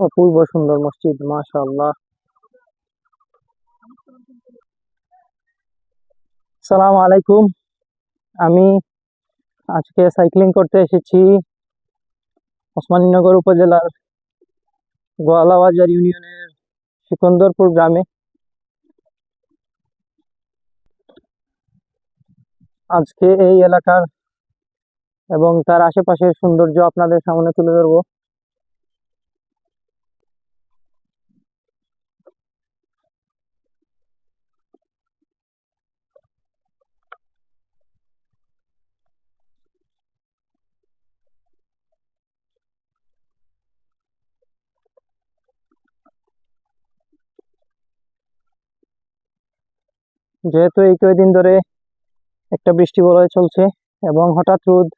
অপূর্ব সুন্দর মসজিদ, মাশাআল্লাহ। সালাম আলাইকুম। আমি আজকে সাইক্লিং করতে এসেছি ওসমানীনগর উপজেলার গোয়ালাবাজার ইউনিয়নের সিকন্দরপুর গ্রামে। আজকে এই এলাকার এবং তার আশেপাশের সৌন্দর্য আপনাদের সামনে তুলে ধরবো। যেহেতু এই কয়েকদিন ধরে একটা বৃষ্টি বলয় চলছে এবং হঠাৎ রোদ,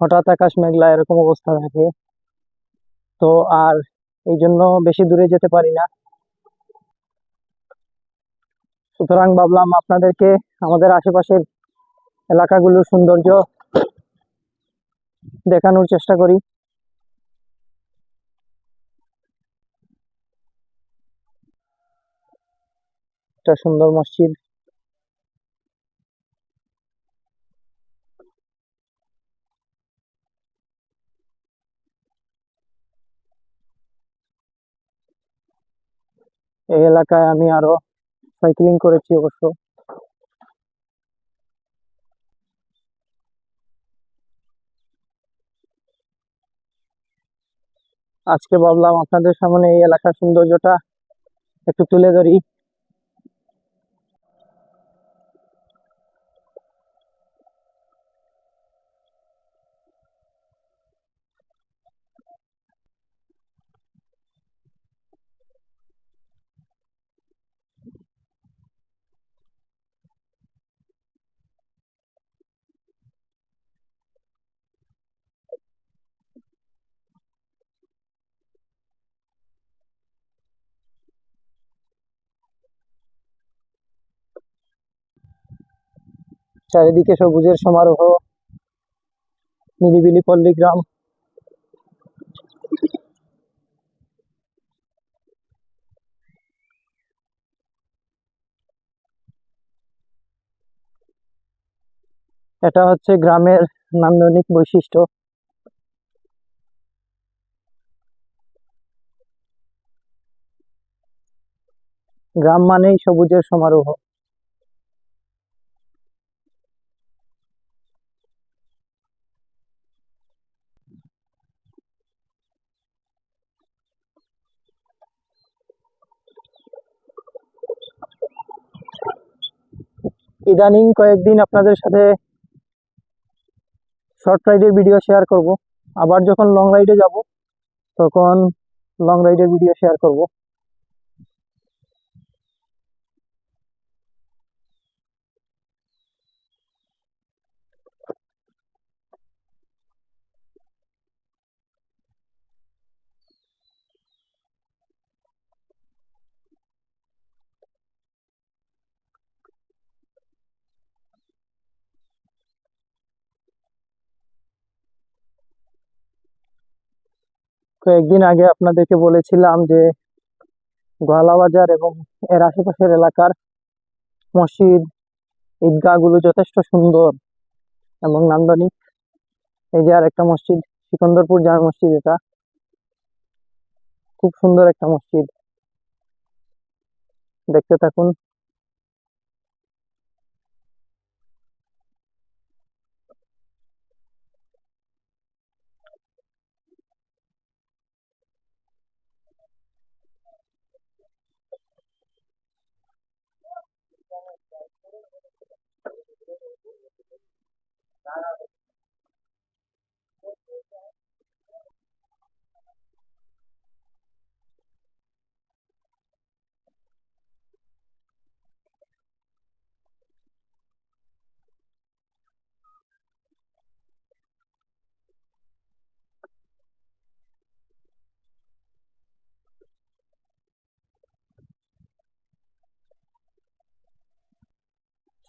হঠাৎ আকাশ মেঘলা এরকম অবস্থা থাকে। তো আর এই জন্য বেশি দূরে যেতে পারি না। সুতরাং ভাবলাম আপনাদেরকে আমাদের আশেপাশের এলাকাগুলোর সৌন্দর্য দেখানোর চেষ্টা করি। একটা সুন্দর মসজিদ। এই এলাকায় আমি আরও সাইক্লিং করেছি অবশ্য। আজকে ভাবলাম আপনাদের সামনে এই এলাকার সৌন্দর্যটা একটু তুলে ধরি। চারিদিকে সবুজের সমারোহ, নিরিবিলি পল্লী গ্রাম এটা হচ্ছে গ্রামের নান্দনিক বৈশিষ্ট্য। গ্রাম মানেই সবুজের সমারোহ। ইদানিং কয়েকদিন আপনাদের সাথে শর্ট রাইডের ভিডিও শেয়ার করব। আবার যখন লং রাইডে যাব, তখন লং রাইডের ভিডিও শেয়ার করব। কয়েকদিন আগে আপনাদেরকে বলেছিলাম যে গোয়ালা বাজার এবং এর আশেপাশের এলাকার মসজিদ, ঈদগাহগুলো যথেষ্ট সুন্দর এবং নান্দনিক। এই যে আর একটা মসজিদ, সিকন্দরপুর জামে মসজিদ এটা। খুব সুন্দর একটা মসজিদ। দেখতে থাকুন।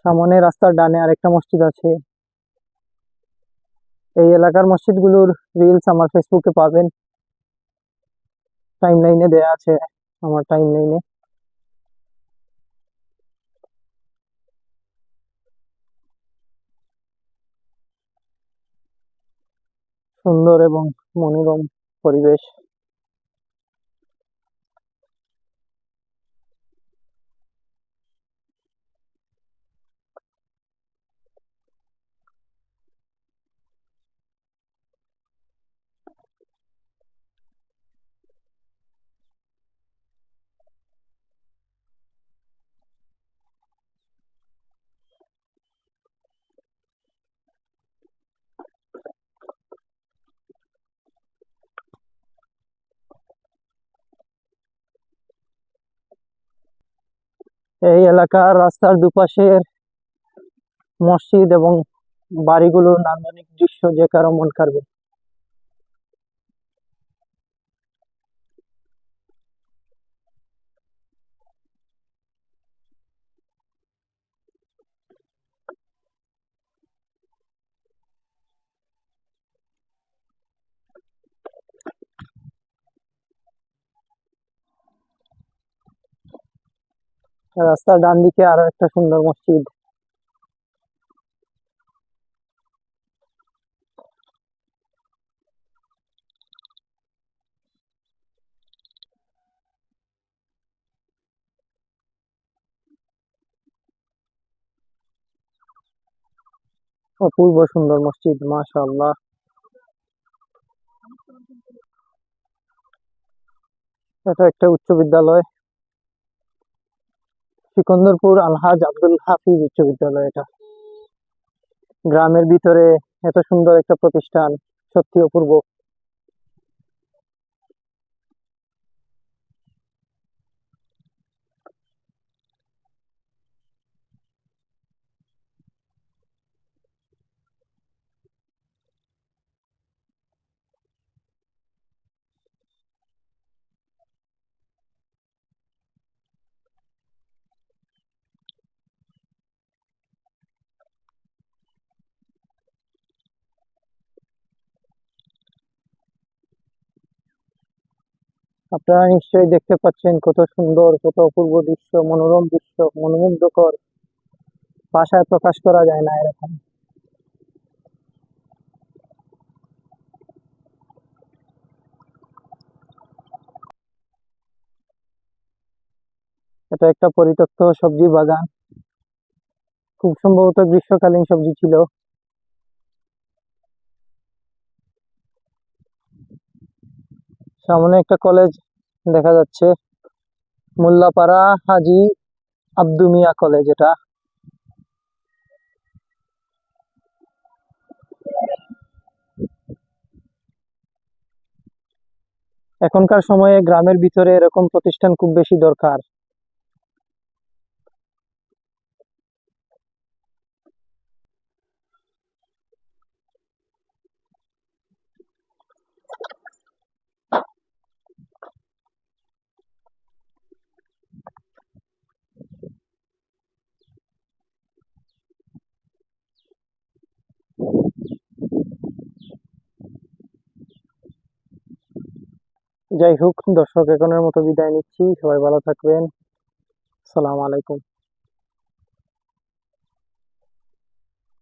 সামনে রাস্তার ডানে আরেকটা মসজিদ আছে। এই এলাকার মসজিদগুলোর রিলস আমার ফেসবুকে পাবেন। টাইম লাইনে দেয়া আছে, আমার টাইম লাইনে সুন্দর এবং মনোরম পরিবেশ। এই এলাকার রাস্তার দুপাশের মসজিদ এবং বাড়িগুলোর নান্দনিক দৃশ্য যে কারও মন কাড়বে রাস্তার ডান দিকে আরও একটা সুন্দর মসজিদ। অপূর্ব সুন্দর মসজিদ, মাশাআল্লাহ। এটা একটা উচ্চ বিদ্যালয়। সিকন্দরপুর আলহাজ আব্দুল হাফিজ উচ্চ বিদ্যালয় এটা। গ্রামের ভিতরে এত সুন্দর একটা প্রতিষ্ঠান সত্যি অপূর্ব। আপনারা নিশ্চয়ই দেখতে পাচ্ছেন কত সুন্দর, কত অপূর্ব দৃশ্য, মনোরম দৃশ্য, মনোমুগ্ধকর। ভাষায় প্রকাশ করা যায় না এরকম। এটা একটা পরিত্যক্ত সবজি বাগান। খুব সম্ভবত গ্রীষ্মকালীন সবজি ছিল। সামনে একটা কলেজ দেখা যাচ্ছে। মোল্লাপাড়া হাজি আব্দু মিয়া কলেজ এটা। এখনকার সময়ে গ্রামের ভিতরে এরকম প্রতিষ্ঠান খুব বেশি দরকার। যাই হোক দর্শক এখনের মতো বিদায় নিচ্ছি। সবাই ভালো থাকবেন। সালাম আলাইকুম।